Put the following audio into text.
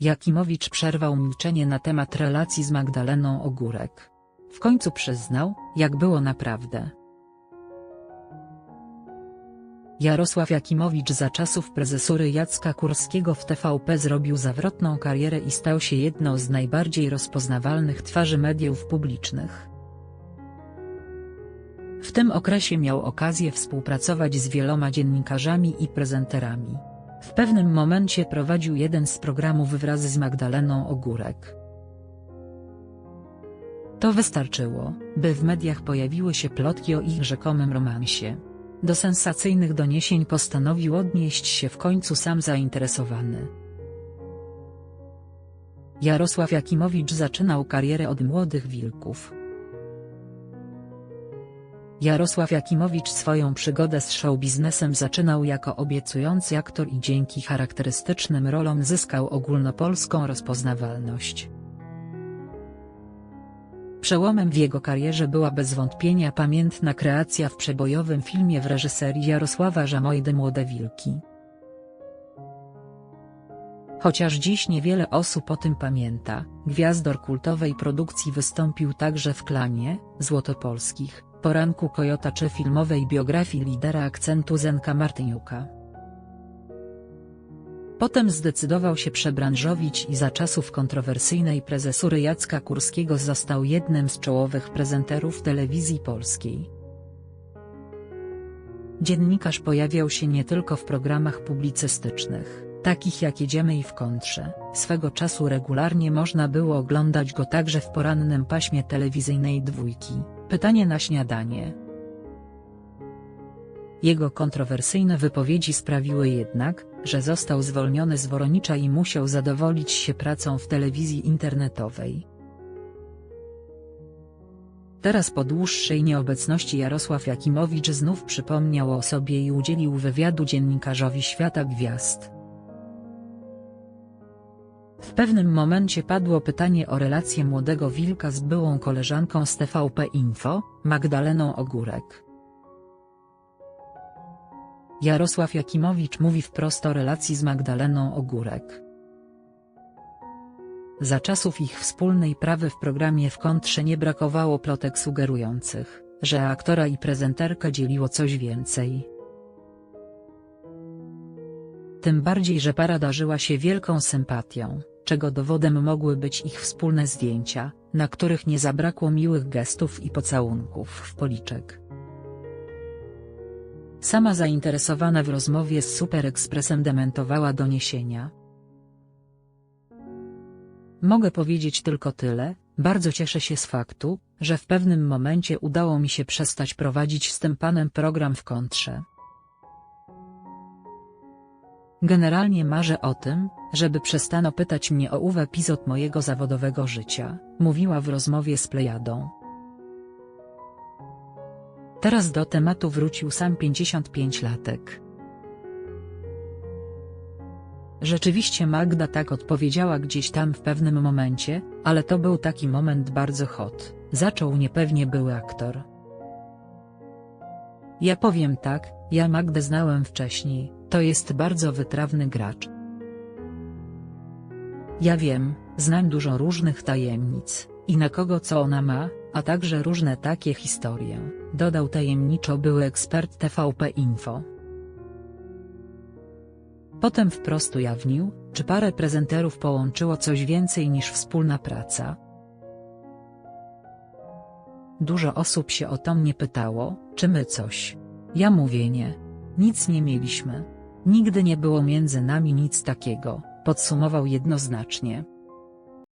Jakimowicz przerwał milczenie na temat relacji z Magdaleną Ogórek. W końcu przyznał, jak było naprawdę. Jarosław Jakimowicz za czasów prezesury Jacka Kurskiego w TVP zrobił zawrotną karierę i stał się jedną z najbardziej rozpoznawalnych twarzy mediów publicznych. W tym okresie miał okazję współpracować z wieloma dziennikarzami i prezenterami. W pewnym momencie prowadził jeden z programów wraz z Magdaleną Ogórek. To wystarczyło, by w mediach pojawiły się plotki o ich rzekomym romansie. Do sensacyjnych doniesień postanowił odnieść się w końcu sam zainteresowany. Jarosław Jakimowicz zaczynał karierę od Młodych Wilków. Jarosław Jakimowicz swoją przygodę z showbiznesem zaczynał jako obiecujący aktor i dzięki charakterystycznym rolom zyskał ogólnopolską rozpoznawalność. Przełomem w jego karierze była bez wątpienia pamiętna kreacja w przebojowym filmie w reżyserii Jarosława Żamojdy Młode Wilki. Chociaż dziś niewiele osób o tym pamięta, gwiazdor kultowej produkcji wystąpił także w Klanie, Złotopolskich, Poranku Kojota czy filmowej biografii lidera akcentu Zenka Martyniuka. Potem zdecydował się przebranżowić i za czasów kontrowersyjnej prezesury Jacka Kurskiego został jednym z czołowych prezenterów telewizji polskiej. Dziennikarz pojawiał się nie tylko w programach publicystycznych, takich jak Jedziemy i w kontrze, swego czasu regularnie można było oglądać go także w porannym paśmie telewizyjnej dwójki, pytanie na śniadanie. Jego kontrowersyjne wypowiedzi sprawiły jednak, że został zwolniony z Woronicza i musiał zadowolić się pracą w telewizji internetowej. Teraz po dłuższej nieobecności Jarosław Jakimowicz znów przypomniał o sobie i udzielił wywiadu dziennikarzowi Świata Gwiazd. W pewnym momencie padło pytanie o relację młodego wilka z byłą koleżanką z TVP Info, Magdaleną Ogórek. Jarosław Jakimowicz mówi wprost o relacji z Magdaleną Ogórek. Za czasów ich wspólnej prawy w programie w kontrze nie brakowało plotek sugerujących, że aktora i prezenterkę dzieliło coś więcej. Tym bardziej, że para darzyła się wielką sympatią, czego dowodem mogły być ich wspólne zdjęcia, na których nie zabrakło miłych gestów i pocałunków w policzek. Sama zainteresowana w rozmowie z Super Expressem dementowała doniesienia. Mogę powiedzieć tylko tyle, bardzo cieszę się z faktu, że w pewnym momencie udało mi się przestać prowadzić z tym panem program w kontrze. Generalnie marzę o tym, żeby przestano pytać mnie o ów epizod mojego zawodowego życia, mówiła w rozmowie z Plejadą. Teraz do tematu wrócił sam 55-latek. Rzeczywiście Magda tak odpowiedziała gdzieś tam w pewnym momencie, ale to był taki moment bardzo hot, zaczął niepewnie były aktor. Ja powiem tak, ja Magdę znałem wcześniej, to jest bardzo wytrawny gracz. Ja wiem, znam dużo różnych tajemnic, i na kogo co ona ma, a także różne takie historie, dodał tajemniczo były ekspert TVP Info. Potem wprost ujawnił, czy parę prezenterów połączyło coś więcej niż wspólna praca. Dużo osób się o to mnie pytało, czy my coś. Ja mówię nie. Nic nie mieliśmy. Nigdy nie było między nami nic takiego, podsumował jednoznacznie.